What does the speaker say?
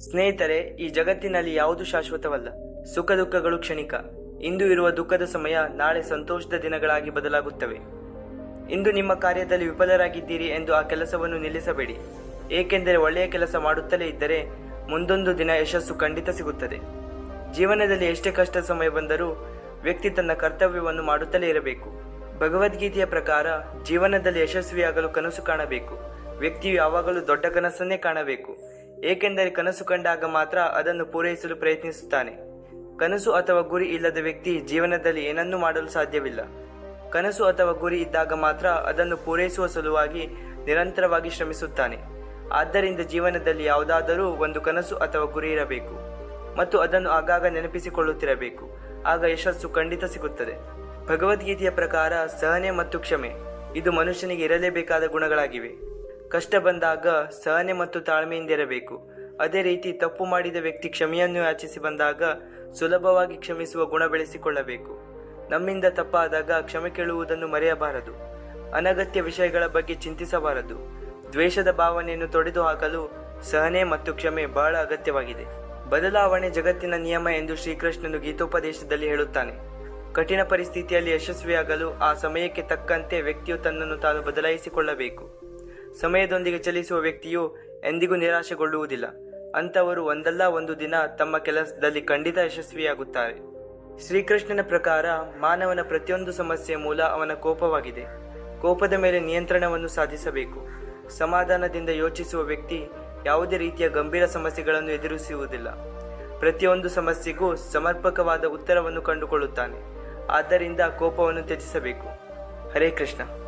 ಸ್ನೇಹಿತರೆ, ಈ ಜಗತ್ತಿನಲ್ಲಿ ಯಾವುದು ಶಾಶ್ವತವಲ್ಲ. ಸುಖ ದುಃಖಗಳು ಕ್ಷಣಿಕ. ಇಂದು ಇರುವ ದುಃಖದ ಸಮಯ ನಾಳೆ ಸಂತೋಷದ ದಿನಗಳಾಗಿ ಬದಲಾಗುತ್ತವೆ. ಇಂದು ನಿಮ್ಮ ಕಾರ್ಯದಲ್ಲಿ ವಿಫಲರಾಗಿದ್ದೀರಿ ಎಂದು ಆ ಕೆಲಸವನ್ನು ನಿಲ್ಲಿಸಬೇಡಿ. ಏಕೆಂದರೆ ಒಳ್ಳೆಯ ಕೆಲಸ ಮಾಡುತ್ತಲೇ ಇದ್ದರೆ ಮುಂದೊಂದು ದಿನ ಯಶಸ್ಸು ಖಂಡಿತ ಸಿಗುತ್ತದೆ. ಜೀವನದಲ್ಲಿ ಎಷ್ಟೇ ಕಷ್ಟ ಸಮಯ ಬಂದರೂ ವ್ಯಕ್ತಿ ತನ್ನ ಕರ್ತವ್ಯವನ್ನು ಮಾಡುತ್ತಲೇ ಇರಬೇಕು. ಭಗವದ್ಗೀತೆಯ ಪ್ರಕಾರ ಜೀವನದಲ್ಲಿ ಯಶಸ್ವಿಯಾಗಲು ಕನಸು ಕಾಣಬೇಕು. ವ್ಯಕ್ತಿಯು ಯಾವಾಗಲೂ ದೊಡ್ಡ ಕನಸನ್ನೇ ಕಾಣಬೇಕು. ಏಕೆಂದರೆ ಕನಸು ಕಂಡಾಗ ಮಾತ್ರ ಅದನ್ನು ಪೂರೈಸಲು ಪ್ರಯತ್ನಿಸುತ್ತಾನೆ. ಕನಸು ಅಥವಾ ಗುರಿ ಇಲ್ಲದ ವ್ಯಕ್ತಿ ಜೀವನದಲ್ಲಿ ಏನನ್ನೂ ಮಾಡಲು ಸಾಧ್ಯವಿಲ್ಲ. ಕನಸು ಅಥವಾ ಗುರಿ ಇದ್ದಾಗ ಮಾತ್ರ ಅದನ್ನು ಪೂರೈಸುವ ಸಲುವಾಗಿ ನಿರಂತರವಾಗಿ ಶ್ರಮಿಸುತ್ತಾನೆ. ಆದ್ದರಿಂದ ಜೀವನದಲ್ಲಿ ಯಾವುದಾದರೂ ಒಂದು ಕನಸು ಅಥವಾ ಗುರಿ ಇರಬೇಕು ಮತ್ತು ಅದನ್ನು ಆಗಾಗ ನೆನಪಿಸಿಕೊಳ್ಳುತ್ತಿರಬೇಕು. ಆಗ ಯಶಸ್ಸು ಖಂಡಿತ ಸಿಗುತ್ತದೆ. ಭಗವದ್ಗೀತೆಯ ಪ್ರಕಾರ ಸಹನೆ ಮತ್ತು ಕ್ಷಮೆ, ಇದು ಮನುಷ್ಯನಿಗೆ ಇರಲೇಬೇಕಾದ ಗುಣಗಳಾಗಿವೆ. ಕಷ್ಟ ಬಂದಾಗ ಸಹನೆ ಮತ್ತು ತಾಳ್ಮೆಯಿಂದಿರಬೇಕು. ಅದೇ ರೀತಿ ತಪ್ಪು ಮಾಡಿದ ವ್ಯಕ್ತಿ ಕ್ಷಮೆಯನ್ನು ಯಾಚಿಸಿ ಬಂದಾಗ ಸುಲಭವಾಗಿ ಕ್ಷಮಿಸುವ ಗುಣ ಬೆಳೆಸಿಕೊಳ್ಳಬೇಕು. ನಮ್ಮಿಂದ ತಪ್ಪಾದಾಗ ಕ್ಷಮೆ ಕೇಳುವುದನ್ನು ಮರೆಯಬಾರದು. ಅನಗತ್ಯ ವಿಷಯಗಳ ಬಗ್ಗೆ ಚಿಂತಿಸಬಾರದು. ದ್ವೇಷದ ಭಾವನೆಯನ್ನು ತೊಡೆದು ಹಾಕಲು ಸಹನೆ ಮತ್ತು ಕ್ಷಮೆ ಬಹಳ ಅಗತ್ಯವಾಗಿದೆ. ಬದಲಾವಣೆ ಜಗತ್ತಿನ ನಿಯಮ ಎಂದು ಶ್ರೀಕೃಷ್ಣನು ಗೀತೋಪದೇಶದಲ್ಲಿ ಹೇಳುತ್ತಾನೆ. ಕಠಿಣ ಪರಿಸ್ಥಿತಿಯಲ್ಲಿ ಯಶಸ್ವಿಯಾಗಲು ಆ ಸಮಯಕ್ಕೆ ತಕ್ಕಂತೆ ವ್ಯಕ್ತಿಯು ತನ್ನನ್ನು ತಾನು ಬದಲಾಯಿಸಿಕೊಳ್ಳಬೇಕು. ಸಮಯದೊಂದಿಗೆ ಚಲಿಸುವ ವ್ಯಕ್ತಿಯು ಎಂದಿಗೂ ನಿರಾಶೆಗೊಳ್ಳುವುದಿಲ್ಲ. ಅಂಥವರು ಒಂದಲ್ಲ ಒಂದು ದಿನ ತಮ್ಮ ಕೆಲಸದಲ್ಲಿ ಖಂಡಿತ ಯಶಸ್ವಿಯಾಗುತ್ತಾರೆ. ಶ್ರೀಕೃಷ್ಣನ ಪ್ರಕಾರ ಮಾನವನ ಪ್ರತಿಯೊಂದು ಸಮಸ್ಯೆಯ ಮೂಲ ಅವನ ಕೋಪವಾಗಿದೆ. ಕೋಪದ ಮೇಲೆ ನಿಯಂತ್ರಣವನ್ನು ಸಾಧಿಸಬೇಕು. ಸಮಾಧಾನದಿಂದ ಯೋಚಿಸುವ ವ್ಯಕ್ತಿ ಯಾವುದೇ ರೀತಿಯ ಗಂಭೀರ ಸಮಸ್ಯೆಗಳನ್ನು ಎದುರಿಸುವುದಿಲ್ಲ. ಪ್ರತಿಯೊಂದು ಸಮಸ್ಯೆಗೂ ಸಮರ್ಪಕವಾದ ಉತ್ತರವನ್ನು ಕಂಡುಕೊಳ್ಳುತ್ತಾನೆ. ಆದ್ದರಿಂದ ಕೋಪವನ್ನು ತ್ಯಜಿಸಬೇಕು. ಹರೇ ಕೃಷ್ಣ.